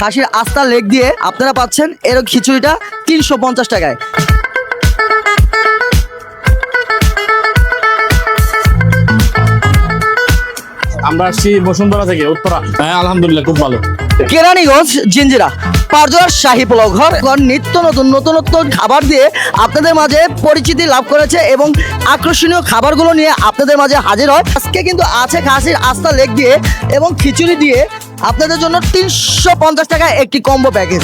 খাসির আস্তা লেগ দিয়ে আপনারা পাচ্ছেন এর খিচুড়িটা তিনশো পঞ্চাশ টাকায়। আমরা আসছি বসুন্ধরা থেকে উত্তরা। হ্যাঁ আলহামদুলিল্লাহ খুব ভালো। কেরানীগঞ্জ জিঞ্জিরা পারজোয়ার শাহী পোলাও ঘর ঘর নিত্য নতুন নতুনত্ব খাবার দিয়ে আপনাদের মাঝে পরিচিতি লাভ করেছে এবং আকর্ষণীয় খাবারগুলো নিয়ে আপনাদের মাঝে হাজির হয়। আজকে কিন্তু আছে খাসির আস্তা লেগ দিয়ে এবং খিচুড়ি দিয়ে আপনাদের জন্য তিনশো পঞ্চাশ টাকা একটি কম্বো প্যাকেজ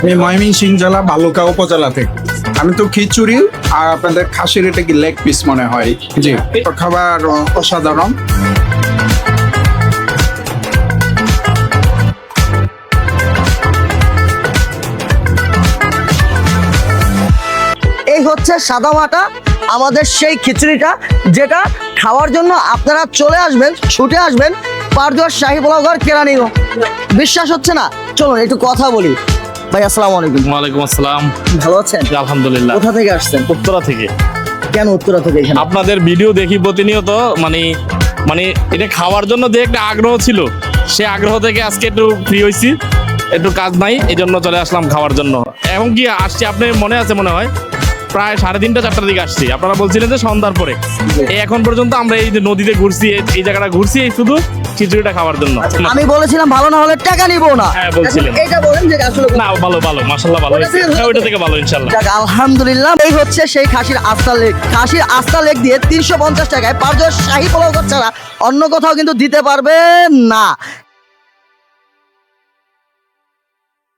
আমি ময়মনসিং জেলা বালুকা উপজেলা থেকে আমি তো খিচুড়ি আর আপনাদের খাসির এটা কি লেগ পিস মনে হয়? জি। খাবার অসাধারণ। এই হচ্ছে সাদামাটা। আমাদের সেই খিচুড়িটা যেটা খাওয়ার জন্য আপনারা চলে আসবেন ছুটে আসবেন পারদুয়ার শাহী পোলাও ঘর কেরানীগঞ্জ। বিশ্বাস হচ্ছে না? চলুন একটু কথা বলি। ভাই আসসালামু আলাইকুম। ওয়ালাইকুম আসসালাম। ভালো আছেন? আলহামদুলিল্লাহ। কোথা থেকে আসছেন? উত্তরা থেকে। কেন উত্তরা থেকে এখানে? আপনাদের ভিডিও দেখি প্রতিনিয়ত মানে মানে এটা খাওয়ার জন্য যে একটা আগ্রহ ছিল সে আগ্রহ থেকে আজকে একটু ফ্রি হয়েছি একটু কাজ নাই এই জন্য চলে আসলাম খাওয়ার জন্য। এখন কি আসছি আপনি মনে আছে মনে হয়? প্রায় সাড়ে তিনটা চারটার দিকে আসছি। আপনারা বলছিলেন যে সন্ধ্যার পরে। এখন পর্যন্ত আমরা এই যে নদীতে ঘুরছি এই- জায়গাটা ঘুরছি এই শুধু খিচুড়িটা খাওয়ার জন্য। আমি বলেছিলাম ভালো না হলে টাকা নিব না। হ্যাঁ, বলছিলেন। এটা বলেন যে আসলে না ভালো ভালো মাসাল্লাহ ভালো। হ্যাঁ, ওইটা থেকে ভালো ইনশাল্লাহ যাক আলহামদুলিল্লাহ এই হচ্ছে সেই খাসির আস্তা লেগ খাসির আস্তা লেক দিয়ে তিনশো পঞ্চাশ টাকায় পাঁচজন শাহী পোলাও ছাড়া অন্য কোথাও কিন্তু দিতে পারবে না।